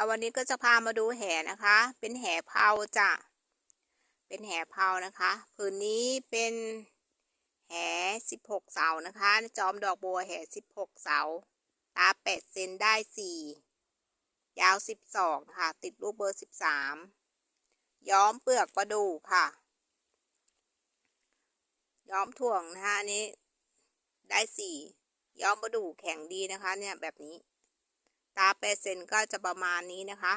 ค่ะวันนี้ก็จะพามาดูแห่นะคะ เป็นแห่เผาจ้ะเป็นแห่เผานะคะผืนนี้เป็นแห่สิบหกเสานะคะ จอมดอกบัวแห่สิบหกเสา ตาแปดเซนได้สี่ยาวสิบสองค่ะ ติดรูปเบอร์สิบสามย้อมเปลือกประดูค่ะ ย้อมถ่วงนะคะอันนี้ได้สี่ย้อมประดูแข็งดีนะคะ เนี่ยแบบนี้ ตาเปอร์เซนต์ก็จะประมาณนี้นะคะ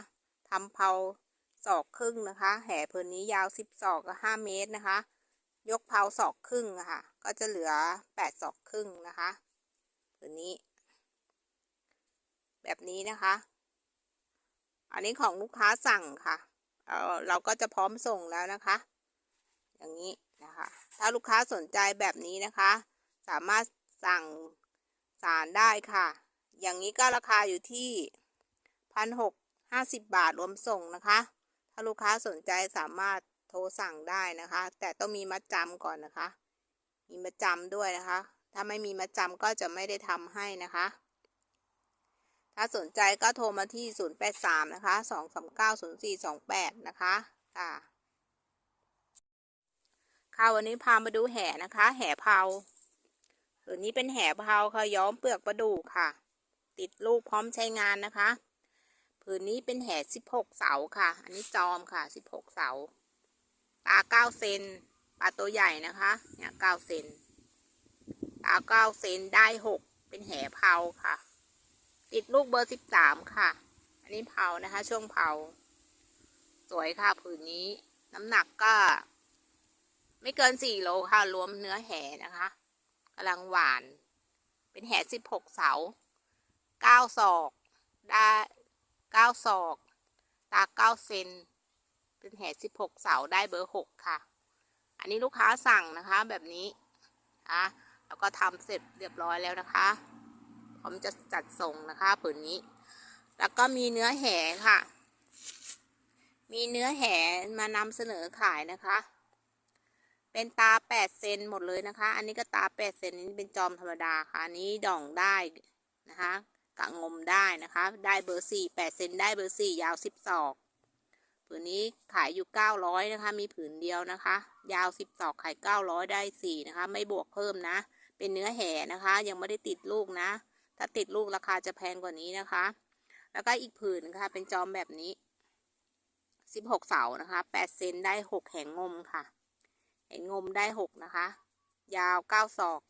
ทำเผาศอกครึ่งนะคะ แห่พื้นนี้ยาวสิบศอกกับห้าเมตรนะคะ ยกเผาศอกครึ่งะค่ะ ก็จะเหลือแปดศอกครึ่งนะคะพื้นนี้ แบบนี้นะคะ อันนี้ของลูกค้าสั่งค่ะเเราก็จะพร้อมส่งแล้วนะคะ อย่างนี้นะคะ ถ้าลูกค้าสนใจแบบนี้นะคะ สามารถสั่งสารได้ค่ะ อย่างนี้ก็ราคาอยู่ที่พันหกห้าสิบบาทรวมส่งนะคะ ถ้าลูกค้าสนใจสามารถโทรสั่งได้นะคะ แต่ต้องมีมัดจำก่อนนะคะ มีมัดจำด้วยนะคะ ถ้าไม่มีมัดจำก็จะไม่ได้ทำให้นะคะ ถ้าสนใจก็โทรมาที่ 083 นะคะ 239 0428 นะคะค่ะค่ะวันนี้พามาดูแห่นะคะ แห่เผาตัวนี้เป็นแห่เผาค่ะย้อมเปลือกประดู่ค่ะ ติดลูกพร้อมใช้งานนะคะ ผืนนี้เป็นแห่16 เสาค่ะ อันนี้จอมค่ะ 16 เสา ตา 9 เซน ปลาตัวใหญ่นะคะ เนี่ย9เซน ตา 9 เซนได้ 6 เป็นแห่เผาค่ะ ติดลูกเบอร์ 13 ค่ะ อันนี้เผานะคะ ช่วงเผา สวยค่ะ ผืนนี้ น้ำหนักก็ ไม่เกิน 4 โลค่ะ รวมเนื้อแห่นะคะกำลังหวาน เป็นแห่16 เสา 9ศอก ได้เก้าศอก ตาเก้าเซน เป็นแห่สิบหกเสาได้เบอร์หกค่ะ อันนี้ลูกค้าสั่งนะคะแบบนี้นะแล้วก็ทำเสร็จเรียบร้อยแล้วนะคะพร้อมจะจัดส่งนะคะผืนนี้ แล้วก็มีเนื้อแห่ค่ะ มีเนื้อแห่มานำเสนอขายนะคะ เป็นตาแปดเซนหมดเลยนะคะ อันนี้ก็ตาแปดเซนนี้เป็นจอมธรรมดาค่ะ อันนี้ดองได้นะคะ กะงมได้นะคะ ได้เบอร์สี่แปดเซนได้เบอร์สี่ยาวสิบศอกผืนนี้ขายอยู่เก้าร้อยนะคะ มีผืนเดียวนะคะ ยาวสิบศอกขายเก้าร้อยได้สี่นะคะ ไม่บวกเพิ่มนะ เป็นเนื้อแห่นะคะ ยังไม่ได้ติดลูกนะ ถ้าติดลูกราคาจะแพงกว่านี้นะคะ แล้วก็อีกผืนนะคะเป็นจอมแบบนี้สิบหกเสานะคะแปดเซนได้หกแห่งงมค่ะ แห่งงมได้หกนะคะ ยาวเก้าศอก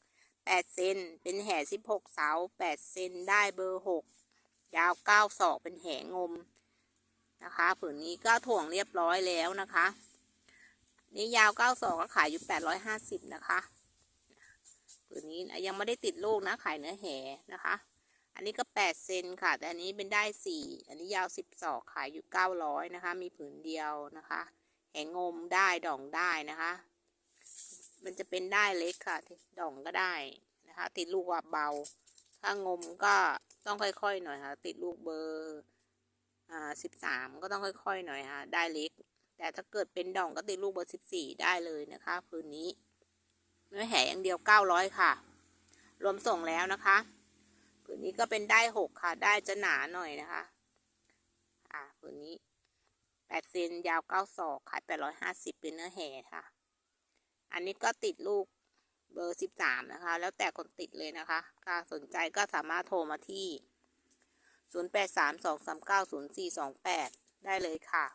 แปดเซน เป็นแห่สิบหกเสาแปดเซน ได้เบอร์หกยาวเก้าศอก เป็นแห่งม นะคะ ผืนนี้ก็ถ่วงเรียบร้อยแล้วนะคะ นี่ยาวเก้าศอกก็ขายอยู่แปดร้อยห้าสิบนะคะ ผืนนี้ยังไม่ได้ติดลูกนะ ขายเนื้อแห่นะคะ อันนี้ก็แปดเซนค่ะ แต่อันนี้เป็นได้สี่อันนี้ยาวสิบศอก ขายอยู่เก้าร้อยนะคะ มีผืนเดียวนะคะ แห่งมได้ ดองได้นะคะ มันจะเป็นได้เล็กค่ะด่องก็ได้นะคะ ติดลูกว่าเบา ถ้างมก็ต้องค่อยๆหน่อยค่ะ ติดลูกเบอร์อ่าสิบสามก็ต้องค่อยๆหน่อยค่ะ ได้เล็ก แต่ถ้าเกิดเป็นดองก็ติดลูกเบอร์สิบสี่ได้เลยนะคะพื้นนี้เนื้อแห่อย่างเดียวเก้าร้อยค่ะ รวมส่งแล้วนะคะผืนนี้ก็เป็นได้หกค่ะ ได้จะหนาหน่อยนะคะ อ่าผืนนี้แปดเซนยาวเก้าศอกขายแปดร้อยห้าสิบเป็นเนื้อแห่ค่ะ อันนี้ก็ติดลูกเบอร์สิบสามนะคะ แล้วแต่คนติดเลยนะคะถ้าสนใจก็สามารถโทรมาที่ศูนย์แปดสามสองสามเก้าศูนย์สี่สองแปดได้เลยค่ะ